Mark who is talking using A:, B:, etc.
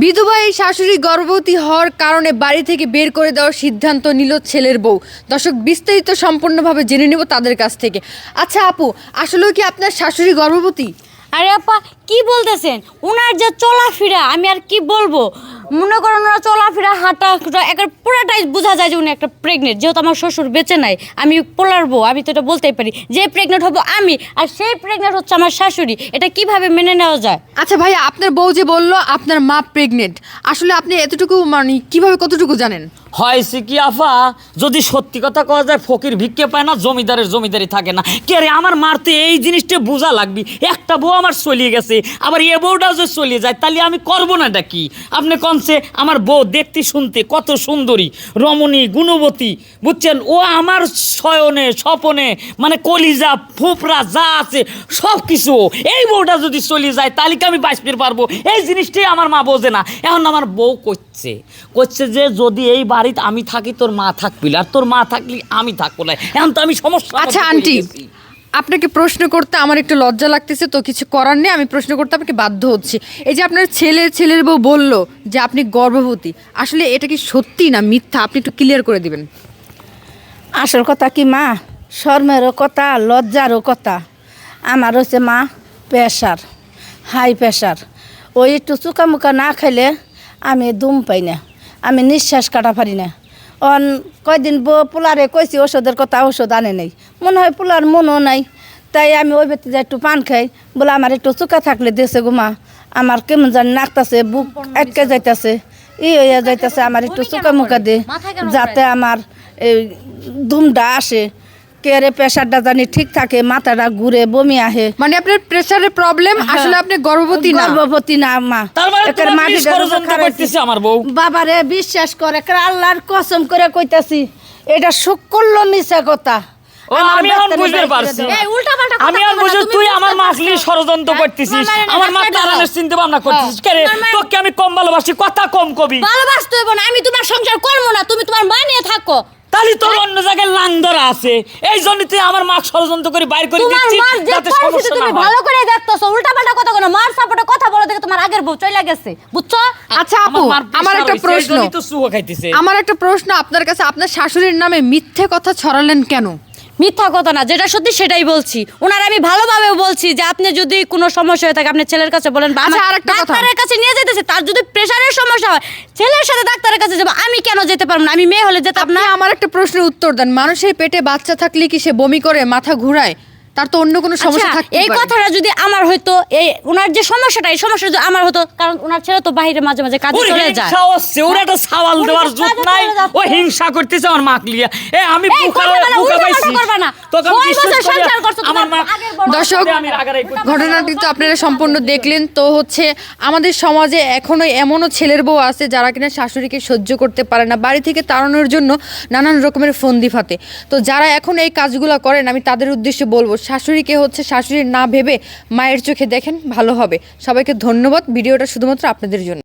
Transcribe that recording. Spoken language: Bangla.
A: বিধবা এই শাশুড়ি গর্ভবতী হওয়ার কারণে বাড়ি থেকে বের করে দেওয়ার সিদ্ধান্ত নিল ছেলের বউ। দর্শক, বিস্তারিত সম্পূর্ণভাবে জেনে নেব তাদের কাছ থেকে। আচ্ছা আপু আসলে কি আপনার শাশুড়ি গর্ভবতী?
B: আরে আপা, কি বলতেছেন? ওনার যা চলাফেরা, আমি আর কি বলব? মনে করেন ওরা চলাফেরা, হাঁটা একবার পুরাটাই বোঝা যায় যে উনি একটা প্রেগনেন্ট যেহেতু আমার শ্বশুর বেঁচে নাই, আমি পোলারবো আমি তো এটা বলতেই পারি। যে প্রেগনেন্ট হব আমি, আর সেই প্রেগনেন্ট হচ্ছে আমার শাশুড়ি, এটা কীভাবে মেনে নেওয়া যায়?
A: আচ্ছা ভাই আপনার বউ যে বলল, আপনার মা প্রেগনেন্ট আসলে আপনি এতটুকু মানে কীভাবে কতটুকু জানেন?
C: হয়েছে কি আফা? যদি সত্যি কথা কওয়া যায়, ফকির ভিক্ষে পায় না, জমিদারের জমিদারি থাকে না। কে রে, আমার মারতে এই জিনিসটা বোঝা লাগবে? একটা বউ আমার চলিয়ে গেছে, আবার এ বউটাও যে চলিয়ে যায়, তাহলে আমি করব না এটা কি? আপনি কনসে আমার বউ দেখতে শুনতে কত সুন্দরী, রমণী, গুণবতী, বুঝছেন? ও আমার শয়নে, স্বপনে মানে কলিজা ফুপরা যা আছে সব কিছু এই বউটা যদি চলিয়ে যায়, তাহলে কি আমি বাঁচতে পারব? এই জিনিসটাই আমার মা বোঝে না। এখন আমার বউ করছে করছে যে যদি এই বাড়িতে আমি থাকি তোর মা থাকবি আর তোর মা থাকলে আমি থাকব না। এখন তো আমি সমস্যা
A: আচ্ছা আন্টি আপনাকে প্রশ্ন করতে আমার একটু লজ্জা লাগতেছে তো কিছু করার নেই। আমি প্রশ্ন করতে আপনাকে বাধ্য হচ্ছি। এই যে আপনার ছেলে ছেলের বউ বলল যে আপনি গর্ভবতী আসলে এটা কি সত্যি না মিথ্যা? আপনি একটু ক্লিয়ার করে দিবেন।
D: আসল কথা কি মা? শর্মেরও কথা লজ্জারও কথা। আমার হচ্ছে মা প্রেশার হাই প্রেশার ওই একটু চুকা মুকা না খাইলে আমি দুম পাই না। আমি নিঃশ্বাস কাটা পারি না। অন কয়দিন ব- পোলারে কইছি ওষুধের কথা ওষুধ আনে নেই। মনে হয় পোলার মনও নাই। তাই আমি ওই ব্যক্তি একটু পান খাই। বলে আমার একটু চুকা থাকলে দেশে গুমা আমার কেমন জানি নাকতাছে বুক আটকে যাইতাছে ই হইয়া যাইতাছে। আমার একটু চুকা মুকা দে যাতে আমার এই দুমটা আসে। কেরে প্রেশারটা জানি ঠিক থাকে মাথাটা ঘুরে বমি আহে।
A: মানে আপনার প্রবলেম আসলে আপনি গর্ভবতী না।
D: গর্ভবতী না মা।
C: তার মানে
D: একের
C: আমার বউ।
D: বাবারে বিশ্বাস করে আল্লাহর কসম করে কইতাছি এটা শুকল্য মিশা কথা।
C: আমি এখন বুঝতে পারছি।
D: দেওয়া।
B: এই উল্টাপাল্টা কথা
C: আমি এখন বুঝি তুই আমার ষড়যন্ত্র
B: হ্যাঁ?
C: করতেছিস। আমার মা
B: ডাক্তার
C: তারানের
B: দাও।
C: ভাবনা করতেছিস। তোকে আমি কম ভালোবাসি কথা কম কবি।
B: ভালোবাসতে হইব না আমি তোমার সংসার করব না তুমি তোমার মা নিয়ে থাকো।
C: তাহলে তোর অন্য জায়গায় লাংদরা আছে। এই জন্য তুই আমার মা ষড়যন্ত্র করে বাইর করে দিচ্ছিস সমস্যা
B: তুমি
C: হয়।
B: ভালো করে দেখতেছো উল্টাপাল্টা কথা কোনো মার সাপোর্টে কথা বলে দেখে তোমার আগের বউ চলে গেছে বুঝছ?
A: আচ্ছা আপু আমার একটা প্রশ্ন।
C: তো সুহ খাইতেছে।
A: আমার একটা প্রশ্ন আপনার কাছে আপনার শাশুড়ির নামে মিথ্যে কথা ছড়ালেন কেন?
B: মিথ্যা কথা না যেটা সত্যি সেটাই বলছি। ওনার আমি ভালোভাবে বলছি যে আপনি যদি কোনো সমস্যা হয়ে থাকে আপনি ছেলের কাছে বলেন বা
A: আচ্ছা, আরেকটা কথা।
B: কাছে নিয়ে যেতেছে তার যদি প্রেশারের সমস্যা হয় ছেলের সাথে ডাক্তারের কাছে যাব আমি কেন যেতে পারব না? আমি মেয়ে হলে যেতাম না?
A: আমার একটা প্রশ্নের উত্তর দেন। মানুষের পেটে বাচ্চা থাকলে কি সে বমি করে মাথা ঘুরায়? তার তো অন্য কোনো সমস্যা
B: আচ্ছা,
A: থাকতে
B: এই কথাটা যদি আমার হতো এই ওনার যে সমস্যাটা এই সমস্যা যদি আমার হতো কারণ ওনার ছেলে তো বাইরে মাঝে মাঝে কাজে চলে যায়।
C: হিংসা হচ্ছে ওর একটা সাওয়াল দেওয়ার জোট নাই। ও হিংসা করতেছে আমার মাক লিয়া। এ আমি বুকা বুকা
B: উল্টোপাল্টা
C: পাইছি।
B: বছর সংসার করছ,
C: আমার মা
B: তোমার বড়
A: দর্শক ঘটনাটি তো আপনারা সম্পূর্ণ দেখলেন। তো হচ্ছে আমাদের সমাজে এখনও এমনও ছেলের বউ আছে যারা কিনা শাশুড়িকে সহ্য করতে পারে না বাড়ি থেকে তাড়ানোর জন্য নানান রকমের ফন্দি ফাতে তো যারা এখন এই কাজগুলো করেন আমি তাদের উদ্দেশ্যে বলব শাশুড়িকে হচ্ছে শাশুড়ির না ভেবে মায়ের চোখে দেখেন, ভালো হবে। সবাইকে ধন্যবাদ। ভিডিওটা শুধুমাত্র আপনাদের জন্য।